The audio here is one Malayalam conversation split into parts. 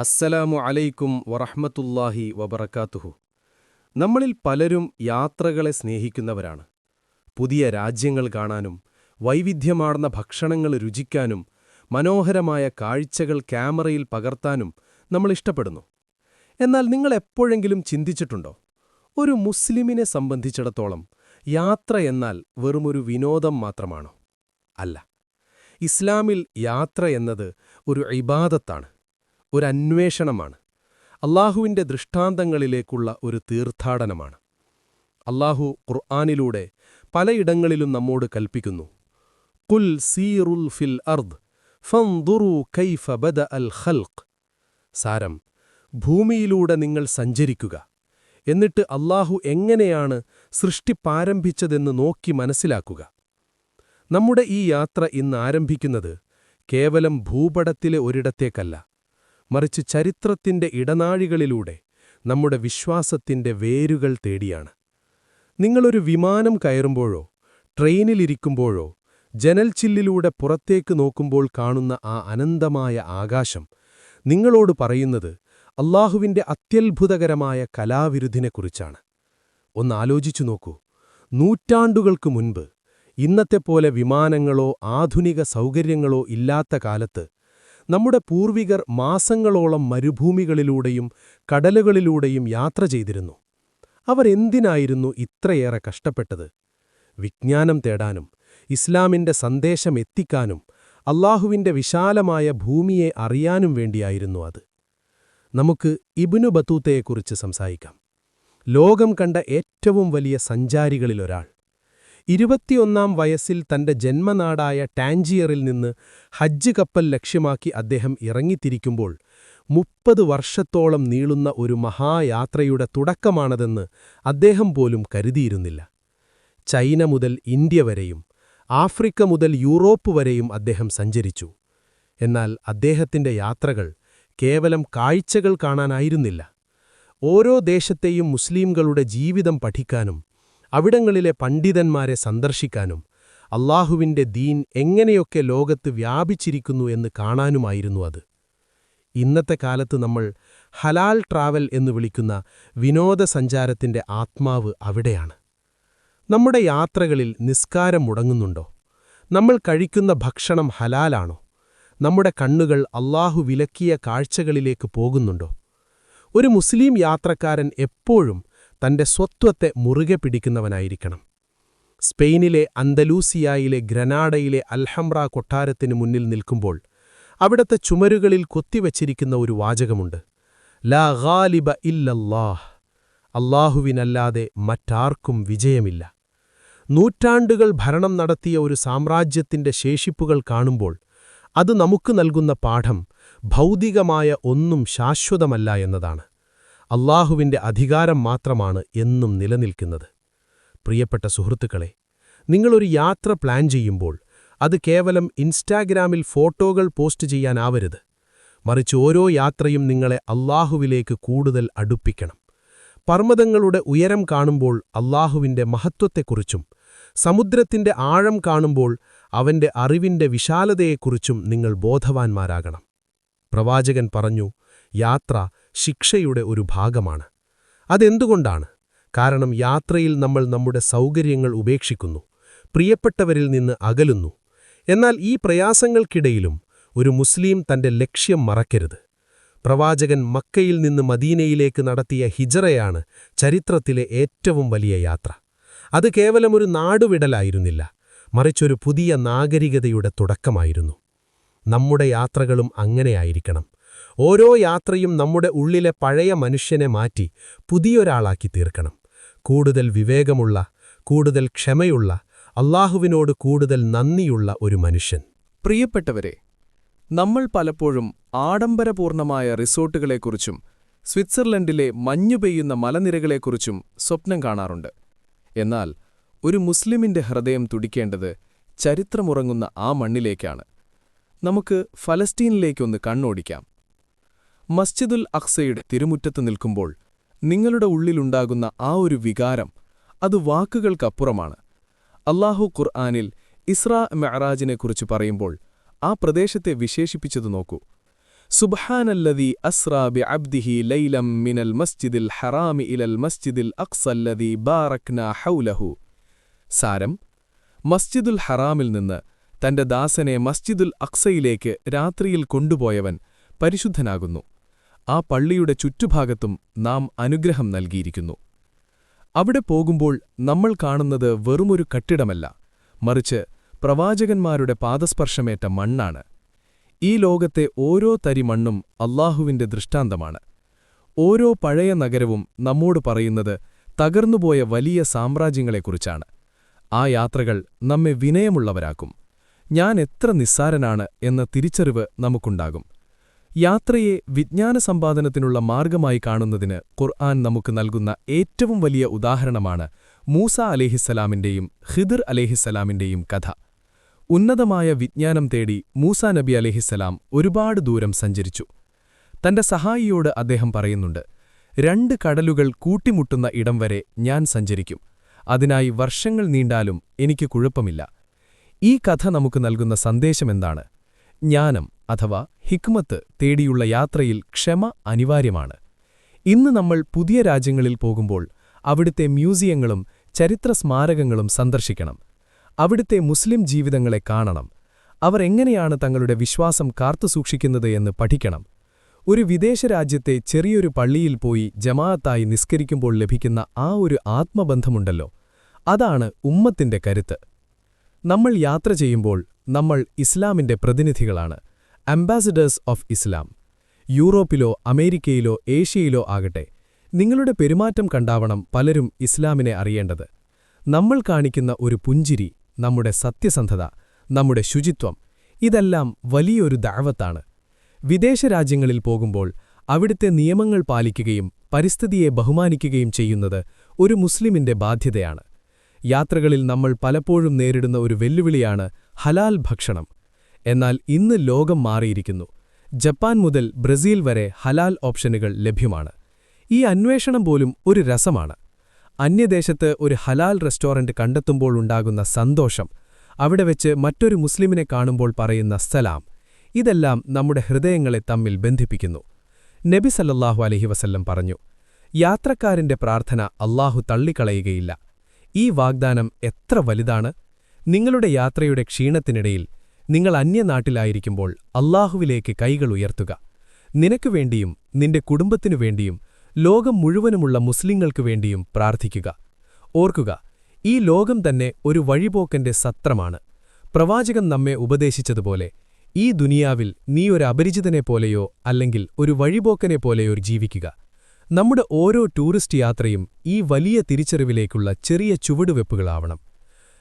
അസ്സലാമു അലൈക്കും വറഹ്മത്തുള്ളാഹി വബറക്കാത്തുഹു നമ്മളിൽ പലരും യാത്രകളെ സ്നേഹിക്കുന്നവരാണ്. പുതിയ രാജ്യങ്ങൾ കാണാനും വൈവിധ്യമാർന്ന ഭക്ഷണങ്ങൾ രുചിക്കാനും മനോഹരമായ കാഴ്ചകൾ ക്യാമറയിൽ പകർത്താനും നമ്മൾ ഇഷ്ടപ്പെടുന്നു. എന്നാൽ നിങ്ങൾ എപ്പോഴെങ്കിലും ചിന്തിച്ചിട്ടുണ്ടോ? ഒരു മുസ്ലിമിനെ സംബന്ധിച്ചിടത്തോളം യാത്ര എന്നാൽ വെറുമൊരു വിനോദം മാത്രമാണോ? അല്ല. ഇസ്ലാമിൽ യാത്ര എന്നത് ഒരു ഇബാദത്താണ്. ഒരു അന്വേഷണമാണ് അള്ളാഹുവിന്റെ ദൃഷ്ടാന്തങ്ങളിലേക്കുള്ള ഒരു തീർത്ഥാടനമാണ്. അള്ളാഹു ഖുർആാനിലൂടെ പലയിടങ്ങളിലും നമ്മോട് കൽപ്പിക്കുന്നു. കുൽ സീറുൽ ഫിൽ അർദ് ഫൻദുറു കൈഫ ബദ അൽ ഖൽഖ്. സാരം ഭൂമിയിലൂടെ നിങ്ങൾ സഞ്ചരിക്കുക. എന്നിട്ട് അള്ളാഹു എങ്ങനെയാണ് സൃഷ്ടി പാരംഭിച്ചതെന്ന് നോക്കി മനസ്സിലാക്കുക. നമ്മുടെ ഈ യാത്ര ഇന്ന് ആരംഭിക്കുന്നത് കേവലം ഭൂപടത്തിലെ ഒരിടത്തേക്കല്ല. മറിച്ച് ചരിത്രത്തിന്റെ ഇടനാഴികളിലൂടെ നമ്മുടെ വിശ്വാസത്തിന്റെ വേരുകൾ തേടിയാണ്. നിങ്ങളൊരു വിമാനം കയറുമ്പോഴോ ട്രെയിനിലിരിക്കുമ്പോഴോ ജനൽ ചില്ലിലൂടെ പുറത്തേക്ക് നോക്കുമ്പോൾ കാണുന്ന ആ അനന്തമായ ആകാശം നിങ്ങളോട് പറയുന്നത് അള്ളാഹുവിന്റെ അത്യത്ഭുതകരമായ കലാവിരുദ്ധിനെക്കുറിച്ചാണ് ഒന്നാലോചിച്ചു നോക്കൂ. നൂറ്റാണ്ടുകൾക്ക് മുൻപ് ഇന്നത്തെപ്പോലെ വിമാനങ്ങളോ ആധുനിക സൗകര്യങ്ങളോ ഇല്ലാത്ത കാലത്ത് നമ്മുടെ പൂർവികർ മാസങ്ങളോളം മരുഭൂമികളിലൂടെയും കടലുകളിലൂടെയും യാത്ര ചെയ്തിരുന്നു. അവർ എന്തിനായിരുന്നു ഇത്രയേറെ കഷ്ടപ്പെട്ടത്? വിജ്ഞാനം തേടാനും ഇസ്ലാമിന്റെ സന്ദേശം എത്തിക്കാനും അള്ളാഹുവിന്റെ വിശാലമായ ഭൂമിയെ അറിയാനും വേണ്ടിയായിരുന്നു അത്. നമുക്ക് ഇബ്നു ബത്തൂത്തയെക്കുറിച്ച് സംസാരിക്കാം. ലോകം കണ്ട ഏറ്റവും വലിയ സഞ്ചാരികളിലൊരാൾ. ഇരുപത്തിയൊന്നാം വയസ്സിൽ തന്റെ ജന്മനാടായ ടാഞ്ചിയറിൽ നിന്ന് ഹജ്ജ് കപ്പൽ ലക്ഷ്യമാക്കി അദ്ദേഹം ഇറങ്ങിത്തിരിക്കുമ്പോൾ മുപ്പത് വർഷത്തോളം നീളുന്ന ഒരു മഹായാത്രയുടെ തുടക്കമാണതെന്ന് അദ്ദേഹം പോലും കരുതിയിരുന്നില്ല. ചൈന മുതൽ ഇന്ത്യ വരെയും ആഫ്രിക്ക മുതൽ യൂറോപ്പ് വരെയും അദ്ദേഹം സഞ്ചരിച്ചു. എന്നാൽ അദ്ദേഹത്തിന്റെ യാത്രകൾ കേവലം കാഴ്ചകൾ കാണാനായിരുന്നില്ല. ഓരോ ദേശത്തെയും മുസ്ലീംകളുടെ ജീവിതം പഠിക്കാനും അവിടങ്ങളിലെ പണ്ഡിതന്മാരെ സന്ദർശിക്കാനും അള്ളാഹുവിന്റെ ദീൻ എങ്ങനെയൊക്കെ ലോകത്ത് വ്യാപിച്ചിരിക്കുന്നു എന്ന് കാണാനുമായിരുന്നു അത്. ഇന്നത്തെ കാലത്ത് നമ്മൾ ഹലാൽ ട്രാവൽ എന്ന് വിളിക്കുന്ന വിനോദസഞ്ചാരത്തിന്റെ ആത്മാവ് അവിടെയാണ്. നമ്മുടെ യാത്രകളിൽ നിസ്കാരം മുടങ്ങുന്നുണ്ടോ? നമ്മൾ കഴിക്കുന്ന ഭക്ഷണം ഹലാലാണോ? നമ്മുടെ കണ്ണുകൾ അള്ളാഹു വിലക്കിയ കാഴ്ചകളിലേക്ക് പോകുന്നുണ്ടോ? ഒരു മുസ്ലിം യാത്രക്കാരൻ എപ്പോഴും തന്റെ സ്വത്വത്തെ മുറുകെ പിടിക്കുന്നവനായിരിക്കണം. സ്പെയിനിലെ അന്തലൂസിയായിലെ ഗ്രനാഡയിലെ അൽഹംറ കൊട്ടാരത്തിനു മുന്നിൽ നിൽക്കുമ്പോൾ അവിടത്തെ ചുമരുകളിൽ കൊത്തിവച്ചിരിക്കുന്ന ഒരു വാചകമുണ്ട്. ലാ ഗാലിബ ഇല്ലല്ലാഹ്. അല്ലാഹുവിനല്ലാതെ മറ്റാർക്കും വിജയമില്ല. നൂറ്റാണ്ടുകൾ ഭരണം നടത്തിയ ഒരു സാമ്രാജ്യത്തിന്റെ ശേഷിപ്പുകൾ കാണുമ്പോൾ അത് നമുക്ക് നൽകുന്ന പാഠം ഭൗതികമായ ഒന്നും ശാശ്വതമല്ല എന്നതാണ്. അള്ളാഹുവിന്റെ അധികാരം മാത്രമാണ് എന്നും നിലനിൽക്കുന്നത്. പ്രിയപ്പെട്ട സുഹൃത്തുക്കളെ നിങ്ങളൊരു യാത്ര പ്ലാൻ ചെയ്യുമ്പോൾ അത് കേവലം ഇൻസ്റ്റാഗ്രാമിൽ ഫോട്ടോകൾ പോസ്റ്റ് ചെയ്യാനാവരുത്. മറിച്ച് ഓരോ യാത്രയും നിങ്ങളെ അള്ളാഹുവിലേക്ക് കൂടുതൽ അടുപ്പിക്കണം. പർവതങ്ങളുടെ ഉയരം കാണുമ്പോൾ അള്ളാഹുവിന്റെ മഹത്വത്തെക്കുറിച്ചും സമുദ്രത്തിന്റെ ആഴം കാണുമ്പോൾ അവന്റെ അറിവിന്റെ വിശാലതയെക്കുറിച്ചും നിങ്ങൾ ബോധവാന്മാരാകണം. പ്രവാചകൻ പറഞ്ഞു യാത്ര ശിക്ഷയുടെ ഒരു ഭാഗമാണ്. അതെന്തുകൊണ്ടാണ്? കാരണം യാത്രയിൽ നമ്മൾ നമ്മുടെ സൗകര്യങ്ങൾ ഉപേക്ഷിക്കുന്നു പ്രിയപ്പെട്ടവരിൽ നിന്ന് അകലുന്നു. എന്നാൽ ഈ പ്രയാസങ്ങൾക്കിടയിലും ഒരു മുസ്ലിം തന്റെ ലക്ഷ്യം മറക്കരുത്. പ്രവാചകൻ മക്കയിൽ നിന്ന് മദീനയിലേക്ക് നടത്തിയ ഹിജറയാണ് ചരിത്രത്തിലെ ഏറ്റവും വലിയ യാത്ര. അത് കേവലമൊരു നാടുവിടലായിരുന്നില്ല മറിച്ചൊരു പുതിയ നാഗരികതയുടെ തുടക്കമായിരുന്നു. നമ്മുടെ യാത്രകളും അങ്ങനെയായിരിക്കണം ഓരോ യാത്രയും നമ്മുടെ ഉള്ളിലെ പഴയ മനുഷ്യനെ മാറ്റി പുതിയൊരാളാക്കി തീർക്കണം. കൂടുതൽ വിവേകമുള്ള കൂടുതൽ ക്ഷമയുള്ള അള്ളാഹുവിനോട് കൂടുതൽ നന്ദിയുള്ള ഒരു മനുഷ്യൻ. പ്രിയപ്പെട്ടവരെ നമ്മൾ പലപ്പോഴും ആഡംബരപൂർണമായ റിസോർട്ടുകളെക്കുറിച്ചും സ്വിറ്റ്സർലൻഡിലെ മഞ്ഞു പെയ്യുന്ന മലനിരകളെക്കുറിച്ചും സ്വപ്നം കാണാറുണ്ട്. എന്നാൽ ഒരു മുസ്ലിമിന്റെ ഹൃദയം തുടിക്കേണ്ടത് ചരിത്രമുറങ്ങുന്ന ആ മണ്ണിലേക്കാണ്. നമുക്ക് ഫലസ്തീനിലേക്കൊന്ന് കണ്ണോടിക്കാം. മസ്ജിദുൽ അഖ്സയുടെ തിരുമുറ്റത്ത് നിൽക്കുമ്പോൾ നിങ്ങളുടെ ഉള്ളിലുണ്ടാകുന്ന ആ ഒരു വികാരം അത് വാക്കുകൾക്കപ്പുറമാണ്. അള്ളാഹു ഖുർആാനിൽ ഇസ്രാ മെഹറാജിനെക്കുറിച്ച് പറയുമ്പോൾ ആ പ്രദേശത്തെ വിശേഷിപ്പിച്ചതു നോക്കൂ. സുബ്ഹാനല്ലതി അസ്രാ ബിഅബ്ദിഹി ലൈലം മിനൽ മസ്ജിദിൽ ഹറാമി ഇലൽ മസ്ജിദിൽ അക്സല്ലതി ബാറക്ന ഹൗലഹു. സാരം മസ്ജിദുൽ ഹറാമിൽ നിന്ന് തന്റെ ദാസനെ മസ്ജിദുൽ അക്സയിലേക്ക് രാത്രിയിൽ കൊണ്ടുപോയവൻ പരിശുദ്ധനാകുന്നു. ആ പള്ളിയുടെ ചുറ്റുഭാഗത്തും നാം അനുഗ്രഹം നൽകിയിരിക്കുന്നു. അവിടെ പോകുമ്പോൾ നമ്മൾ കാണുന്നത് വെറുമൊരു കട്ടിടമല്ല മറിച്ച് പ്രവാചകന്മാരുടെ പാദസ്പർശമേറ്റ മണ്ണാണ്. ഈ ലോകത്തെ ഓരോ തരി മണ്ണും ദൃഷ്ടാന്തമാണ്. ഓരോ പഴയ നഗരവും നമ്മോട് പറയുന്നത് തകർന്നുപോയ വലിയ സാമ്രാജ്യങ്ങളെക്കുറിച്ചാണ്. ആ യാത്രകൾ നമ്മെ വിനയമുള്ളവരാക്കും. ഞാൻ എത്ര നിസ്സാരനാണ് എന്ന തിരിച്ചറിവ് നമുക്കുണ്ടാകും. യാത്രയെ വിജ്ഞാന സമ്പാദനത്തിനുള്ള മാർഗമായി കാണുന്നതിന് ഖുർആൻ നമുക്ക് നൽകുന്ന ഏറ്റവും വലിയ ഉദാഹരണമാണ് മൂസ അലേഹിസ്സലാമിന്റെയും ഹിദിർ അലേഹിസ്സലാമിന്റെയും കഥ. ഉന്നതമായ വിജ്ഞാനം തേടി മൂസ നബി അലേഹിസ്സലാം ഒരുപാട് ദൂരം സഞ്ചരിച്ചു. തന്റെ സഹായിയോട് അദ്ദേഹം പറയുന്നുണ്ട് രണ്ട് കടലുകൾ കൂട്ടിമുട്ടുന്ന ഇടം വരെ ഞാൻ സഞ്ചരിക്കും. അതിനായി വർഷങ്ങൾ നീണ്ടാലും എനിക്ക് കുഴപ്പമില്ല. ഈ കഥ നമുക്ക് നൽകുന്ന സന്ദേശമെന്താണ് ജ്ഞാനം അഥവാ ഹിക്മത്ത് തേടിയുള്ള യാത്രയിൽ ക്ഷമ അനിവാര്യമാണ്. ഇന്ന് നമ്മൾ പുതിയ രാജ്യങ്ങളിൽ പോകുമ്പോൾ അവിടുത്തെ മ്യൂസിയങ്ങളും ചരിത്ര സ്മാരകങ്ങളും സന്ദർശിക്കണം. അവിടുത്തെ മുസ്ലിം ജീവിതങ്ങളെ കാണണം. അവർ എങ്ങനെയാണ് തങ്ങളുടെ വിശ്വാസം കാത്തുസൂക്ഷിക്കുന്നത് എന്ന് പഠിക്കണം. ഒരു വിദേശ രാജ്യത്തെ ചെറിയൊരു പള്ളിയിൽ പോയി ജമാഅത്തായി നിസ്കരിക്കുമ്പോൾ ലഭിക്കുന്ന ആ ഒരു ആത്മബന്ധമുണ്ടല്ലോ. അതാണ് ഉമ്മത്തിന്റെ കരുത്ത്. നമ്മൾ യാത്ര ചെയ്യുമ്പോൾ നമ്മൾ ഇസ്ലാമിന്റെ പ്രതിനിധികളാണ്. അംബാസഡേഴ്സ് ഓഫ് ഇസ്ലാം യൂറോപ്പിലോ അമേരിക്കയിലോ ഏഷ്യയിലോ ആകട്ടെ നിങ്ങളുടെ പെരുമാറ്റം കണ്ടാവണം പലരും ഇസ്ലാമിനെ അറിയേണ്ടത്. നമ്മൾ കാണിക്കുന്ന ഒരു പുഞ്ചിരി നമ്മുടെ സത്യസന്ധത നമ്മുടെ ശുചിത്വം ഇതെല്ലാം വലിയൊരു ദാവത്താണ്. വിദേശ രാജ്യങ്ങളിൽ പോകുമ്പോൾ അവിടുത്തെ നിയമങ്ങൾ പാലിക്കുകയും പരിസ്ഥിതിയെ ബഹുമാനിക്കുകയും ചെയ്യുന്നത് ഒരു മുസ്ലിമിന്റെ ബാധ്യതയാണ്. യാത്രകളിൽ നമ്മൾ പലപ്പോഴും നേരിടുന്ന ഒരു വെല്ലുവിളിയാണ് ഹലാൽ ഭക്ഷണം. എന്നാൽ ഇന്ന് ലോകം മാറിയിരിക്കുന്നു. ജപ്പാൻ മുതൽ ബ്രസീൽ വരെ ഹലാൽ ഓപ്ഷനുകൾ ലഭ്യമാണ്. ഈ അന്വേഷണം പോലും ഒരു രസമാണ്. അന്യദേശത്ത് ഒരു ഹലാൽ റെസ്റ്റോറന്റ് കണ്ടെത്തുമ്പോൾ ഉണ്ടാകുന്ന സന്തോഷം അവിടെ വെച്ച് മറ്റൊരു മുസ്ലിമിനെ കാണുമ്പോൾ പറയുന്ന സലാം ഇതെല്ലാം നമ്മുടെ ഹൃദയങ്ങളെ തമ്മിൽ ബന്ധിപ്പിക്കുന്നു. നബി സല്ലല്ലാഹു അലഹി വസല്ലം പറഞ്ഞു യാത്രക്കാരന്റെ പ്രാർത്ഥന അള്ളാഹു തള്ളിക്കളയുകയില്ല. ഈ വാഗ്ദാനം എത്ര വലുതാണ്? നിങ്ങളുടെ യാത്രയുടെ ക്ഷീണത്തിനിടയിൽ നിങ്ങൾ അന്യനാട്ടിലായിരിക്കുമ്പോൾ അല്ലാഹുവിലേക്ക് കൈകൾ ഉയർത്തുക. നിനക്കുവേണ്ടിയും നിന്റെ കുടുംബത്തിനു വേണ്ടിയും ലോകം മുഴുവനുമുള്ള മുസ്ലിങ്ങൾക്കു വേണ്ടിയും പ്രാർത്ഥിക്കുക. ഓർക്കുക ഈ ലോകം തന്നെ ഒരു വഴിപോക്കന്റെ സത്രമാണ്. പ്രവാചകൻ നമ്മെ ഉപദേശിച്ചതുപോലെ ഈ ദുനിയാവിൽ നീ ഒരു അപരിചിതനെ പോലെയോ അല്ലെങ്കിൽ ഒരു വഴിപോക്കനെ പോലെയോ ജീവിക്കുക. നമ്മുടെ ഓരോ ടൂറിസ്റ്റ് യാത്രയും ഈ വലിയ തിരിച്ചറിവിലേക്കുള്ള ചെറിയ ചുവടുവെപ്പുകളാവണം.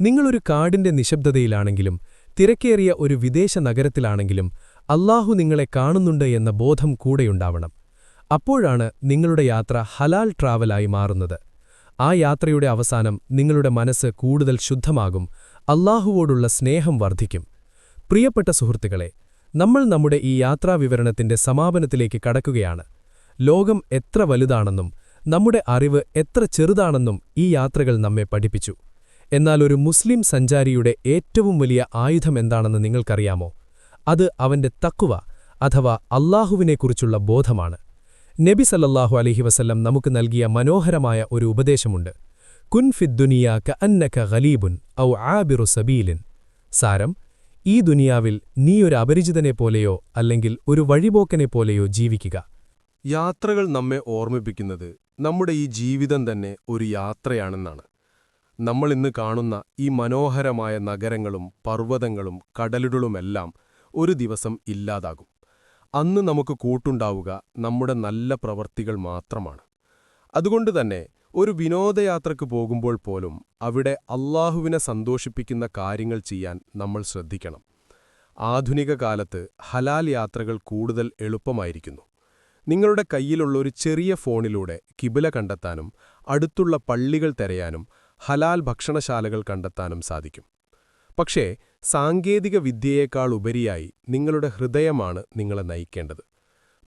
നിങ്ങളൊരു കാടിന്റെ നിശബ്ദതയിലാണെങ്കിലും തിരക്കേറിയ ഒരു വിദേശ നഗരത്തിലാണെങ്കിലും അള്ളാഹു നിങ്ങളെ കാണുന്നുണ്ട് എന്ന ബോധം കൂടെയുണ്ടാവണം. അപ്പോഴാണ് നിങ്ങളുടെ യാത്ര ഹലാൽ ട്രാവലായി മാറുന്നത്. ആ യാത്രയുടെ അവസാനം നിങ്ങളുടെ മനസ്സ് കൂടുതൽ ശുദ്ധമാകും അള്ളാഹുവോടുള്ള സ്നേഹം വർദ്ധിക്കും. പ്രിയപ്പെട്ട സുഹൃത്തുക്കളെ നമ്മൾ നമ്മുടെ ഈ യാത്രാവിവരണത്തിന്റെ സമാപനത്തിലേക്ക് കടക്കുകയാണ്. ലോകം എത്ര വലുതാണെന്നും നമ്മുടെ അറിവ് എത്ര ചെറുതാണെന്നും ഈ യാത്രകൾ നമ്മെ പഠിപ്പിച്ചു. എന്നാൽ ഒരു മുസ്ലിം സഞ്ചാരിയുടെ ഏറ്റവും വലിയ ആയുധം ആയുധമെന്താണെന്ന് നിങ്ങൾക്കറിയാമോ? അത് അവന്റെ തക്കുവ അഥവാ അള്ളാഹുവിനെക്കുറിച്ചുള്ള ബോധമാണ്. നബി സല്ലല്ലാഹു അലഹി വസല്ലം നമുക്ക് നൽകിയ മനോഹരമായ ഒരു ഉപദേശമുണ്ട്. കുൻ ഫിദ്ദുനിയ ക അന്നക ഖലീബുൻ ഔ ആബിറു സബീലിൻ. സാരം ഈ ദുനിയാവിൽ നീ ഒരു പോലെയോ അല്ലെങ്കിൽ ഒരു വഴിപോക്കനെ പോലെയോ ജീവിക്കുക. യാത്രകൾ നമ്മെ ഓർമ്മിപ്പിക്കുന്നത് നമ്മുടെ ഈ ജീവിതം തന്നെ ഒരു യാത്രയാണെന്നാണ്. നമ്മൾ ഇന്ന് കാണുന്ന ഈ മനോഹരമായ നഗരങ്ങളും പർവതങ്ങളും കടലുകളുമെല്ലാം ഒരു ദിവസം ഇല്ലാതാകും. അന്ന് നമുക്ക് കൂട്ടുണ്ടാവുക നമ്മുടെ നല്ല പ്രവർത്തികൾ മാത്രമാണ്. അതുകൊണ്ട് തന്നെ ഒരു വിനോദയാത്രയ്ക്ക് പോകുമ്പോൾ പോലും അവിടെ അള്ളാഹുവിനെ സന്തോഷിപ്പിക്കുന്ന കാര്യങ്ങൾ ചെയ്യാൻ നമ്മൾ ശ്രദ്ധിക്കണം. ആധുനിക കാലത്ത് ഹലാൽ യാത്രകൾ കൂടുതൽ എളുപ്പമായിരിക്കുന്നു. നിങ്ങളുടെ കയ്യിലുള്ള ഒരു ചെറിയ ഫോണിലൂടെ കിബില കണ്ടെത്താനും അടുത്തുള്ള പള്ളികൾ തിരയാനും ഹലാൽ ഭക്ഷണശാലകൾ കണ്ടെത്താനും സാധിക്കും. പക്ഷേ സാങ്കേതിക വിദ്യയേക്കാൾ ഉപരിയായി നിങ്ങളുടെ ഹൃദയമാണ് നിങ്ങളെ നയിക്കേണ്ടത്.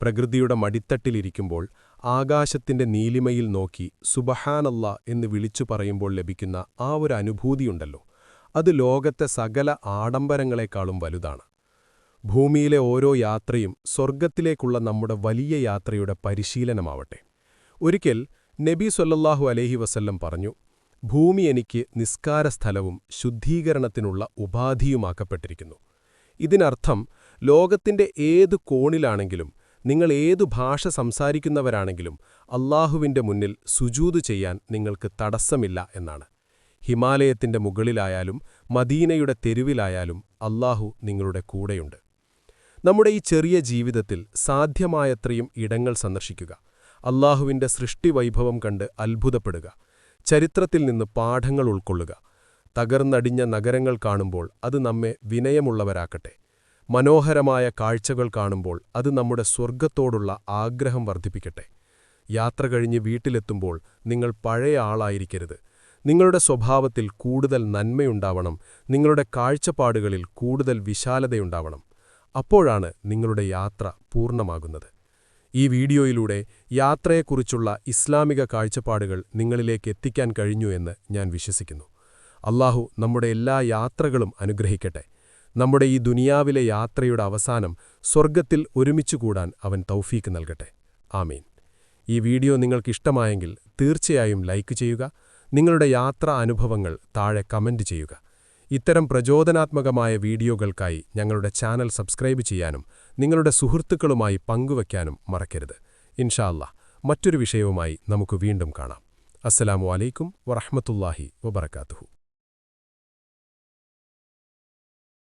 പ്രകൃതിയുടെ മടിത്തട്ടിലിരിക്കുമ്പോൾ ആകാശത്തിന്റെ നീലിമയിൽ നോക്കി സുബഹാനല്ല എന്ന് വിളിച്ചു പറയുമ്പോൾ ലഭിക്കുന്ന ആ ഒരു അനുഭൂതിയുണ്ടല്ലോ. അത് ലോകത്തെ സകല ആഡംബരങ്ങളെക്കാളും വലുതാണ്. ഭൂമിയിലെ ഓരോ യാത്രയും സ്വർഗത്തിലേക്കുള്ള നമ്മുടെ വലിയ യാത്രയുടെ പരിശീലനമാവട്ടെ. ഒരിക്കൽ നബി സൊല്ലാഹു അലൈഹി വസല്ലം പറഞ്ഞു ഭൂമി എനിക്ക് നിസ്കാരസ്ഥലവും ശുദ്ധീകരണത്തിനുള്ള ഉപാധിയുമാക്കപ്പെട്ടിരിക്കുന്നു. ഇതിനർത്ഥം ലോകത്തിന്റെ ഏതു കോണിലാണെങ്കിലും നിങ്ങൾ ഏതു ഭാഷ സംസാരിക്കുന്നവരാണെങ്കിലും അള്ളാഹുവിന്റെ മുന്നിൽ സുജൂതു ചെയ്യാൻ നിങ്ങൾക്ക് തടസ്സമില്ല എന്നാണ്. ഹിമാലയത്തിന്റെ മുകളിലായാലും മദീനയുടെ തെരുവിലായാലും അള്ളാഹു നിങ്ങളുടെ കൂടെയുണ്ട്. നമ്മുടെ ഈ ചെറിയ ജീവിതത്തിൽ സാധ്യമായത്രയും ഇടങ്ങൾ സന്ദർശിക്കുക. അള്ളാഹുവിന്റെ സൃഷ്ടിവൈഭവം കണ്ട് അത്ഭുതപ്പെടുക. ചരിത്രത്തിൽ നിന്ന് പാഠങ്ങൾ ഉൾക്കൊള്ളുക. തകർന്നടിഞ്ഞ നഗരങ്ങൾ കാണുമ്പോൾ അത് നമ്മെ വിനയമുള്ളവരാക്കട്ടെ. മനോഹരമായ കാഴ്ചകൾ കാണുമ്പോൾ അത് നമ്മുടെ സ്വർഗത്തോടുള്ള ആഗ്രഹം വർദ്ധിപ്പിക്കട്ടെ. യാത്ര കഴിഞ്ഞ് വീട്ടിലെത്തുമ്പോൾ നിങ്ങൾ പഴയ ആളായിരിക്കരുത്. നിങ്ങളുടെ സ്വഭാവത്തിൽ കൂടുതൽ നന്മയുണ്ടാവണം. നിങ്ങളുടെ കാഴ്ചപ്പാടുകളിൽ കൂടുതൽ വിശാലതയുണ്ടാവണം. അപ്പോഴാണ് നിങ്ങളുടെ യാത്ര പൂർണമാകുന്നത്. ഈ വീഡിയോയിലൂടെ യാത്രയെക്കുറിച്ചുള്ള ഇസ്ലാമിക കാഴ്ചപ്പാടുകൾ നിങ്ങളിലേക്ക് എത്തിക്കാൻ കഴിഞ്ഞു എന്ന് ഞാൻ വിശ്വസിക്കുന്നു. അള്ളാഹു നമ്മുടെ എല്ലാ യാത്രകളും അനുഗ്രഹിക്കട്ടെ. നമ്മുടെ ഈ ദുനിയാവിലെ യാത്രയുടെ അവസാനം സ്വർഗത്തിൽ ഒരുമിച്ചുകൂടാൻ അവൻ തൗഫീക്ക് നൽകട്ടെ. ആമീൻ. ഈ വീഡിയോ നിങ്ങൾക്കിഷ്ടമായെങ്കിൽ തീർച്ചയായും ലൈക്ക് ചെയ്യുക നിങ്ങളുടെ യാത്രാ അനുഭവങ്ങൾ താഴെ കമന്റ് ചെയ്യുക. ഇത്തരം പ്രചോദനാത്മകമായ വീഡിയോകൾക്കായി ഞങ്ങളുടെ ചാനൽ സബ്സ്ക്രൈബ് ചെയ്യാനും നിങ്ങളുടെ സുഹൃത്തുക്കളുമായി പങ്കുവയ്ക്കാനും മറക്കരുത്. ഇൻഷാല്ല മറ്റൊരു വിഷയവുമായി നമുക്ക് വീണ്ടും കാണാം. അസ്സലാമു അലൈക്കും വറഹമത്തുല്ലാഹി വബർക്കാത്തുഹു